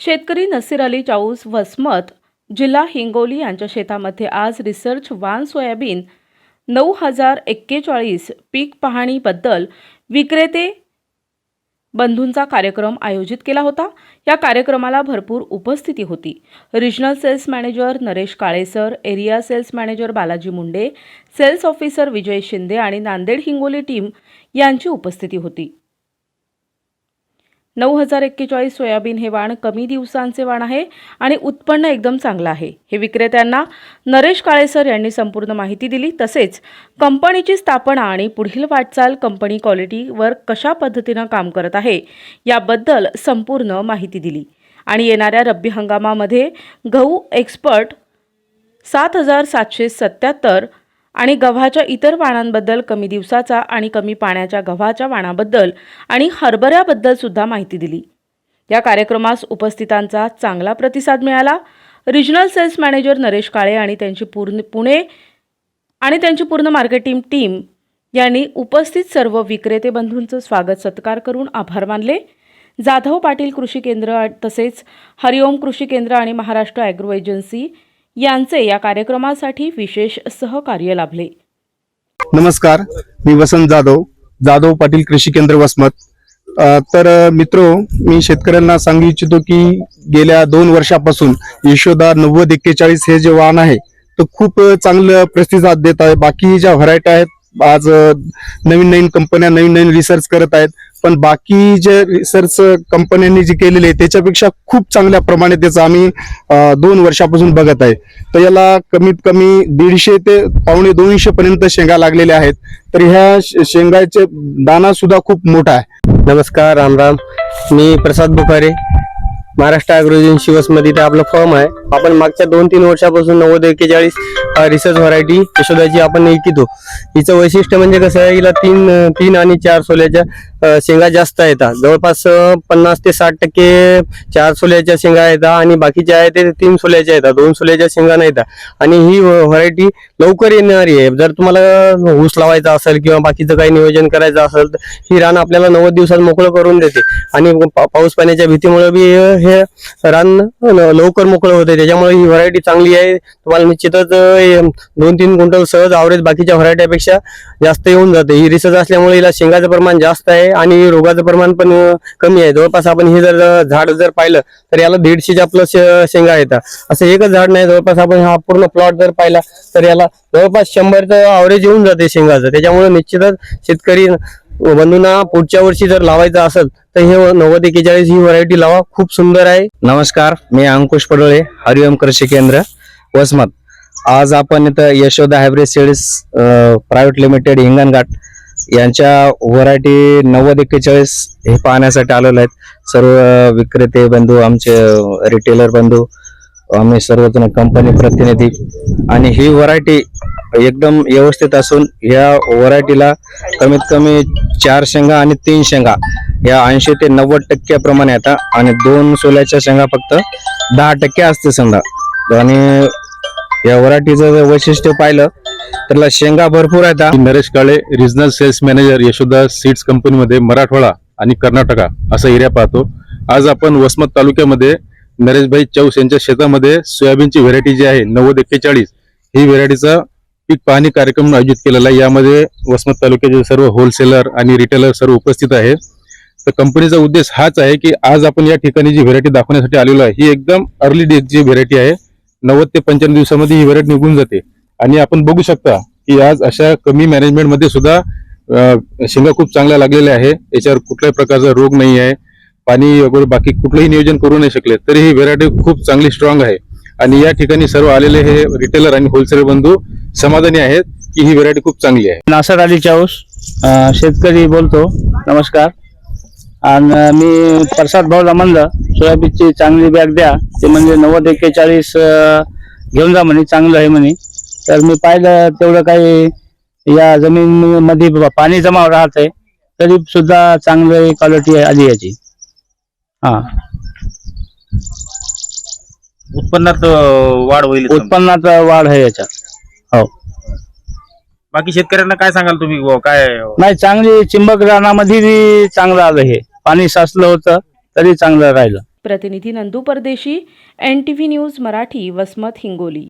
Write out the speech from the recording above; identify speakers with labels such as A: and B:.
A: शेतकरी नसीर अली चाऊस वसमत जिल्हा हिंगोली यांच्या शेतामध्ये आज रिसर्च वान सोयाबीन नऊ हजार एक्केचाळीस पीक पाहणीबद्दल विक्रेते बंधूंचा कार्यक्रम आयोजित केला होता. या कार्यक्रमाला भरपूर उपस्थिती होती. Regional sales manager Naresh Kale sir area sales manager Balaji Munde sales officer Vijay Shinde आणि नांदेड हिंगोली टीम यांची उपस्थिती होती. नऊ हजार एक्केचाळीस सोयाबीन हे वाण कमी दिवसांचे वाण आहे आणि उत्पन्न एकदम चांगलं आहे. हे विक्रेत्यांना नरेश काळेसर यांनी संपूर्ण माहिती दिली. तसेच कंपनीची स्थापना आणि पुढील वाटचाल कंपनी क्वालिटीवर कशा पद्धतीनं काम करत आहे याबद्दल संपूर्ण माहिती दिली. आणि येणाऱ्या रब्बी हंगामामध्ये गहू एक्सपर्ट सात हजार सातशे सत्याहत्तर आणि गव्हाच्या इतर वाणांबद्दल कमी दिवसाचा आणि कमी पाण्याच्या गव्हाच्या वाणाबद्दल आणि हरभऱ्याबद्दल सुद्धा माहिती दिली. या कार्यक्रमास उपस्थितांचा चांगला प्रतिसाद मिळाला. Regional sales manager Naresh Kale आणि त्यांची पूर्ण पुणे आणि त्यांची पूर्ण मार्केटिंग टीम यांनी उपस्थित सर्व विक्रेते बंधूंचं स्वागत सत्कार करून आभार मानले. जाधव पाटील कृषी केंद्र तसेच हरिओम कृषी केंद्र आणि महाराष्ट्र ॲग्रो एजन्सी यांचे या कार्यक्रमासाठी विशेष सहकार्य लाभले.
B: नमस्कार मी वसंत जाधव जाधव पाटील कृषी केंद्र वसमत. तर मित्रो मी शेतकऱ्यांना सांगू इच्छितो की गेल्या दोन वर्षापासून यशोदा नव्वद एक्केचाळीस हे जे वाहन आहे तर खूप चांगलं प्रतिसाद देत आहे. बाकी ज्या व्हरायटी आहेत आज नवीन नवीन कंपन्या नवीन नवीन रिसर्च करत आहेत. पण बाकी जे रिसर्च कंपन्यांनी जे केलेले आहे त्याच्यापेक्षा खूप चांगल्या प्रमाणे त्याचं आम्ही दोन वर्षापासून बघत आहे. तर याला कमीत कमी दीडशे ते पावणे दोनशे पर्यंत शेंगा लागलेल्या आहेत. तर ह्या शेंगाचे दाना सुद्धा खूप मोठा आहे.
C: नमस्कार राम राम. मी प्रसाद बुखारे महाराष्ट्र अॅग्रोजन शिवसमध्ये ते आपलं फर्म आहे. आपण मागच्या दोन तीन वर्षापासून नव्वद एक्केचाळीस रिसर्च व्हरायटी यशोदाची आपण ऐकितो हिचं वैशिष्ट्य म्हणजे कसं आहे हिला तीन तीन आणि चार सोल्याच्या शेंगा जास्त येतात. जवळपास पन्नास ते साठ टक्के चार सोल्याच्या शेंगा येतात आणि बाकीच्या आहे ते तीन सोल्याच्या येतात. दोन सोल्याच्या शेंगा नाही येतात आणि ही व्हरायटी लवकर येणारी आहे. जर तुम्हाला ऊस लावायचा असेल किंवा बाकीचं काही नियोजन करायचं असेल तर ही रान आपल्याला नव्वद दिवसात मोकळं करून देते. आणि पाऊस पाण्याच्या भीतीमुळे बी हे रान लवकर मोकळं होते त्याच्यामुळे ही व्हरायटी चांगली आहे. तुम्हाला निश्चितच दोन तीन क्विंटल सहज आवरेज बाकीच्या व्हरायटीपेक्षा जास्त येऊन जाते. ही रिसर्च असल्यामुळे हिला शेंगाचं प्रमाण जास्त आहे आणि रोगाचं प्रमाण पण कमी आहे. जवळपास आपण हे जर झाड जर पाहिलं तर याला दीडशेच्या प्लस शेंगा येतात. असं एकच झाड नाही. जवळपास आपण हा पूर्ण प्लॉट जर पाहिला तर याला जवळपास शंभरचं आवरेज येऊन जाते शेंगाचं. त्याच्यामुळे निश्चितच शेतकरी बंधूंना पुढच्या वर्षी जर लावायचं असेल तर हे नव्वद एकेचाळीस ही व्हरायटी लावा. खूप सुंदर आहे.
D: नमस्कार मी अंकुश पडोळे हरिओम कृषी केंद्र वसमत. आज आपण इथं Yashoda hybrid seeds private limited Hinganghat यांच्या व्हरायटी नव्वद एक्केचाळीस हे पाहण्यासाठी आलेलो आहेत. सर्व विक्रेते बंधू आमचे रिटेलर बंधू आम्ही सर्वजण कंपनी प्रतिनिधी. आणि ही व्हरायटी एकदम व्यवस्थित असून या व्हरायटीला कमीत कमी चार शेंगा आणि तीन शेंगा या ऐंशी ते नव्वद टक्क्याप्रमाणे प्रमाणे येतात आणि दोन सोल्याच्या शेंगा फक्त दहा टक्के असते समजा. आणि या व्हरायटीचं जर वैशिष्ट्य पाहिलं तर शेंगा भरपूर येतात
E: Naresh Kale regional sales manager Yashoda seeds कंपनीमध्ये मराठवाडा आणि कर्नाटका असा एरिया पाहतो. आज आपण वसमत तालुक्यामध्ये नरेशभाई चौस यांच्या शेतामध्ये सोयाबीनची व्हेरायटी जी आहे नव्वद एक्केचाळीस ही व्हेरायटीचा पीक पाहणी कार्यक्रम आयोजित केलेला आहे. यामध्ये वसमत तालुक्याचे सर्व होलसेलर आणि रिटेलर सर्व उपस्थित आहेत तर कंपनीचा उद्देश हाच आहे की आज आपण या ठिकाणी जी व्हेरायटी दाखवण्यासाठी आलेलो आहे ही एकदम अर्ली डेजची व्हेरायटी आहे नव्वद ते पंच्याण्णव दिवसामध्ये ही व्हेरायटी निघून जाते. आणि आपण बघू शकता की आज अशा कमी मॅनेजमेंटमध्ये सुद्धा शेंगा खूप चांगल्या लागलेल्या आहे. याच्यावर कुठल्याही प्रकारचा रोग नाही आहे. पाणी वगैरे बाकी कुठलंही नियोजन करू नाही शकले तरी ही व्हेरायटी खूप चांगली स्ट्रॉंग आहे. आणि या ठिकाणी सर्व आलेले हे रिटेलर आणि होलसेलर बंधू समाधानी आहेत की ही व्हेरायटी खूप चांगली आहे.
F: नासर अली चाऊस शेतकरी बोलतो. नमस्कार. आणि मी प्रसाद भाऊला म्हणलं सोयाबीनची चांगली बॅग द्या. ते म्हणजे नव्वद एक्केचाळीस घेऊन जा म्हणे चांगलं आहे म्हणे. तर मी पाहिलं तेवढं काही या जमीनमध्ये ब- पाणी जमा राहत आहे तरी सुद्धा चांगली क्वालिटी आली याची. हा.
G: उत्पन्नात वाढ होईल.
F: उत्पन्नात वाढ आहे याच्यात.
G: बाकी शेतकऱ्यांना काय सांगाल तुम्ही? बुवा, काय
F: नाही चांगली चिंबक रानामध्ये चांगलं आलं हे. पाणी साचलं होतं तरी चांगलं राहिलं.
A: प्रतिनिधी Nandu Pardeshi N T V news Marathi Vasmat Hingoli.